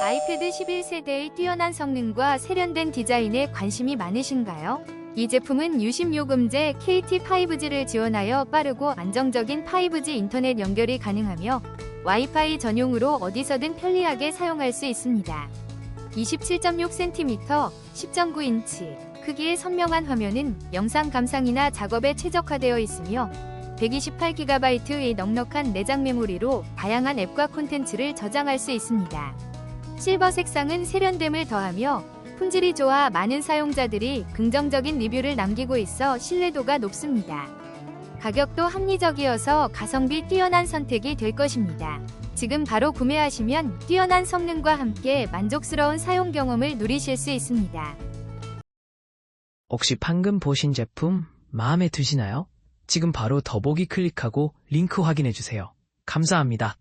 아이패드 11세대의 뛰어난 성능과 세련된 디자인에 관심이 많으신가요? 이 제품은 유심 요금제 KT5G를 지원하여 빠르고 안정적인 5G 인터넷 연결이 가능하며 와이파이 전용으로 어디서든 편리하게 사용할 수 있습니다. 27.6cm, 10.9인치, 크기의 선명한 화면은 영상 감상이나 작업에 최적화되어 있으며 128GB의 넉넉한 내장 메모리로 다양한 앱과 콘텐츠를 저장할 수 있습니다. 실버 색상은 세련됨을 더하며 품질이 좋아 많은 사용자들이 긍정적인 리뷰를 남기고 있어 신뢰도가 높습니다. 가격도 합리적이어서 가성비 뛰어난 선택이 될 것입니다. 지금 바로 구매하시면 뛰어난 성능과 함께 만족스러운 사용 경험을 누리실 수 있습니다. 혹시 방금 보신 제품 마음에 드시나요? 지금 바로 더보기 클릭하고 링크 확인해 주세요. 감사합니다.